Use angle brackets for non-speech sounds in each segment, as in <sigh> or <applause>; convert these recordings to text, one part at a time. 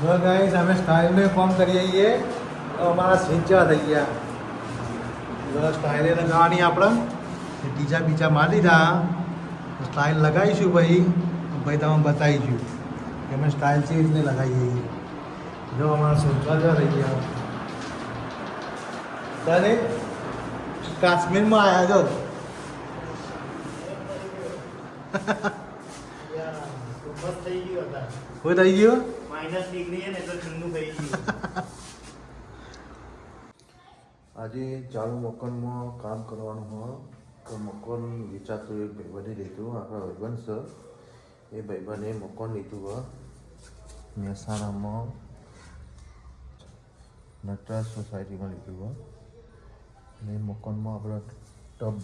જો ગાઈસ અમે સ્ટાઇલને કોમ કરીએ છીએ. તો અમારા સિંચા થઈ ગયા. જો સ્ટાઇલે લગાવવાની આપણે. ટીચા બીચા મારી દીધા. સ્ટાઇલ લગાવીશું ભાઈ. ભાઈ તમે બતાવીશું કે અમે સ્ટાઇલ કેવી રીતે લગાવીએ છીએ. જો અમારા સિંચા જો થઈ ગયા. તારે કાશ્મીરમાં આવ્યા છો? બસ થઈ ગયું હતા કોઈ થઈ ગયું? માઇનસ ડિગ્રી છે ને તો ઠંડુ થઈ ગયું. આજે ચાલુ મકાનમાં કામ કરવાનું હોય તો મકાન વેચાતું એક ભાઈબંધે લીધું, આપણા ભાઈબંધ સર એ ભાઈબંધે મકાન લીધું હોય મહેસાણામાં નટરાજ સોસાયટીમાં લીધું હોય અને મકાનમાં આપણે ટબ,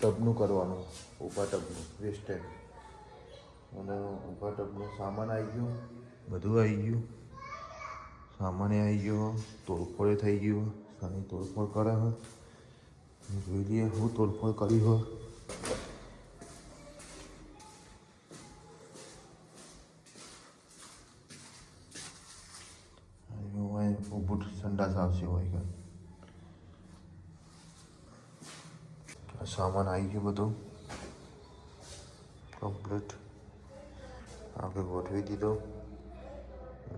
ટબનું કરવાનું, ઊભા ટબનું વેસ્ટ અને ઊભા ટબનું સામાન આવી ગયું. બધું આવી ગયું. સામાને આવી ગયો. તોડફોડે થઈ ગયું. સાની તોડફોડ કરે હે. જોઈ લઈએ હું તોડફોડ કરી હો. ઊભું સંડાસ આવશે હોય કે. આ સામાન આવી ગયો બધું. કમ્પ્લીટ. આપણે ગોઠવી દીધો.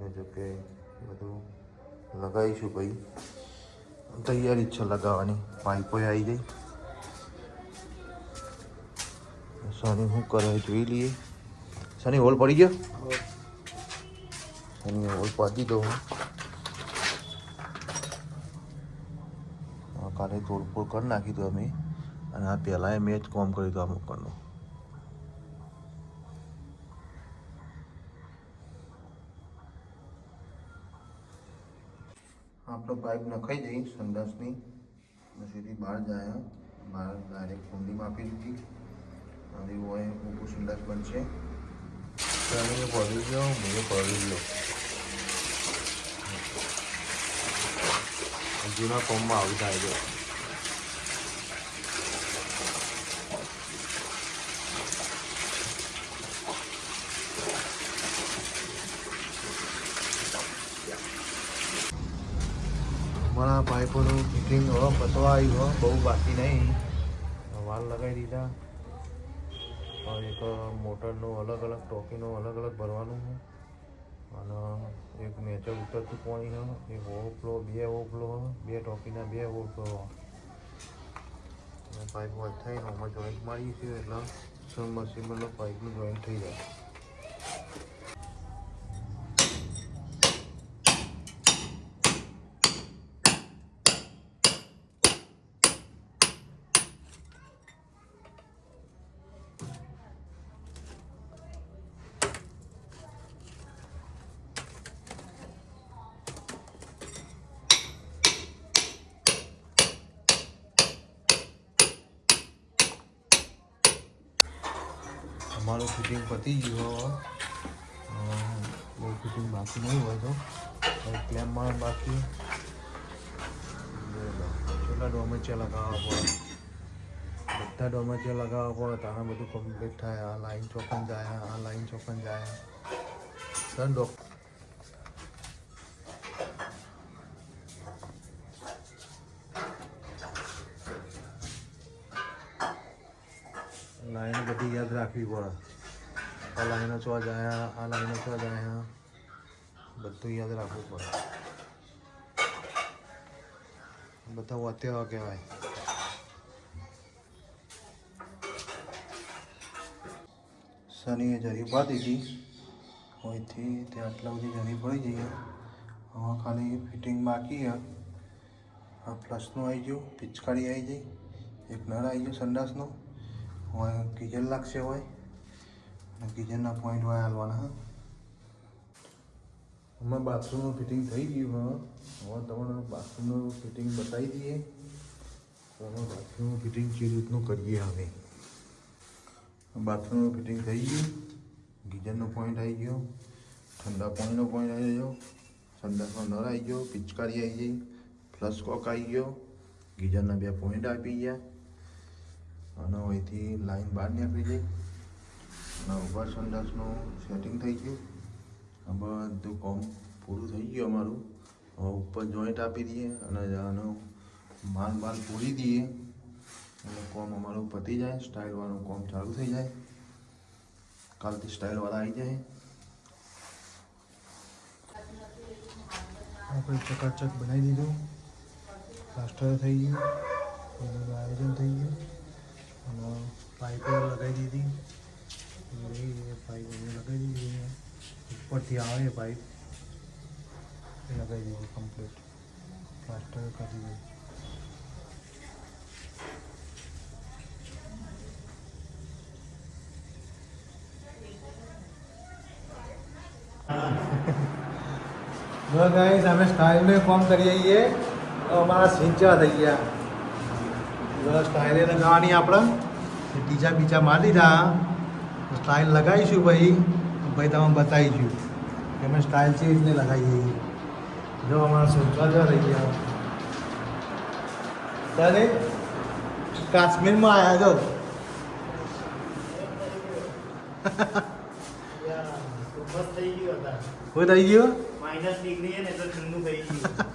અને જો કે બધું લગાવીશું ભાઈ તૈયારી જ છે લગાવવાની. પાઇપો આવી ગઈ. સની શું કરે જોઈ લઈએ. સની, હોલ પડી ગયો? સની, હોલ પાડી દો હું. આ કાલે તોડફોડ કરી નાખી દો અમે. અને આ પહેલાં મેં જ કોમ કર્યું હતું આ મકાનનું. આપણો પાઇપ નખાઈ દઈ સંડાસની સીધી બહાર જાય. બહાર ડાયરેક્ટ કુંડીમાં આપી દીધી. અને હોય ઊભું સંડાસ બનશે. ચાલીને પડી ગયો મેં પડી ગયો જૂના ફોર્મમાં જાય થાય અમારા પાઇપોનું ફિટિંગ હવે પતવા આવ્યું હો, બહુ બાકી નહીં. વાલ લગાવી દીધા. એક મોટરનું અલગ અલગ, ટોકીનું અલગ અલગ ભરવાનું છે. અને એક નેચર ઉતરતું પાણી હો. એક ઓવરફ્લો, બે ઓવરફ્લો બે ટોકીના બે ઓવરફ્લો પાઇપ થઈને આમાં જોઈન્ટ મારી છીએ એટલે સબમર્સિબલનો પાઇપનું જોઈન્ટ થઈ જાય. અમારું ફિટિંગ પતી ગયું બહુ ફિટિંગ બાકી નહીં હોય તો. ક્લેમમાં બાકી? કેટલા ડોમેચે લગાવવા પડે? બધા ડોમેચે લગાવવા પડે, તારા બધું કમ્પ્લીટ થાય. આ લાઈન ચોકન જાય, આ લાઈન ચોકન જાય. સર ડોક લાઈન બધી યાદ રાખવી પડે આ લાઈનો છો જાયા આ લાઈનો છો જાયા બધું યાદ રાખવું પડે બધા વાત્યા કહેવાય શનિએ જરી બાંધી હતી અહીંથી ત્યાં આટલા બધી જરી પડી જઈએ હવે ખાલી ફિટિંગ બાકી આ પ્લસનું આવી ગયું પિચકારી આવી ગઈ એક નળ આવી ગયો સંડાસનો હોય, ગીઝર લાગશે હોય. અને ગીઝરના પોઈન્ટ હોય હાલવાના, હા. હમણાં બાથરૂમનું ફિટિંગ થઈ ગયું હવે તમને બાથરૂમનું ફિટિંગ બતાવી દઈએ. તમે બાથરૂમનું ફિટિંગ કેવી રીતનું કરીએ હવે? બાથરૂમનું ફિટિંગ થઈ ગયું. ગીઝરનો પોઈન્ટ આવી ગયો. ઠંડા પાણીનો પોઈન્ટ આવી ગયો. સંડાસનો નળ આવી ગયો. પિચકારી આવી ગઈ. ફ્લસ કોક આવી ગયો. ગીઝરના બે પોઈન્ટ આપી ગયા. અને અહીંથી લાઈન બહાર નીકળી જાય અને ઉપર સંડાસનું સેટિંગ થઈ ગયું બધું કોમ પૂરું થઈ ગયું અમારું. હવે ઉપર જોઈન્ટ આપી દઈએ અને આનો માલ માલ પૂરી દઈએ. અને કોમ અમારું પતી જાય. સ્ટાઇલવાળું કોમ ચાલુ થઈ જાય. કાલથી સ્ટાઇલવાળા આવી જાય. આપણે ચકાચક બનાવી દીધું. પ્લાસ્ટર થઈ ગયું. આયોજન થઈ ગયું અને પાઇપો લગાવી દીધી એ પાઇપ અમે લગાવી દીધી ઉપરથી આવે પાઇપ લગાવી દીધી કમ્પ્લીટ પ્લાસ્ટર કરી દીધું ગાઈસ <laughs> અમે સ્ટાઇલને કામ કરી આવીએ તો અમારા સિંચા થઈ ગયા. બધા સ્ટાઇલે લગાવવાની આપણે. બીજા બીજા મારી દીધા. સ્ટાઇલ લગાવીશું ભાઈ. ભાઈ તમે બતાવીશું. અમે સ્ટાઇલ છે રીતને લગાવીએ છીએ. જો અમારા સિંચા જો થઈ ગયા ત્યારે કાશ્મીરમાં આવ્યા જો. થઈ ગયો માઇનસ ડિગ્રી ને તો ઠંડુ થઈ ગયું.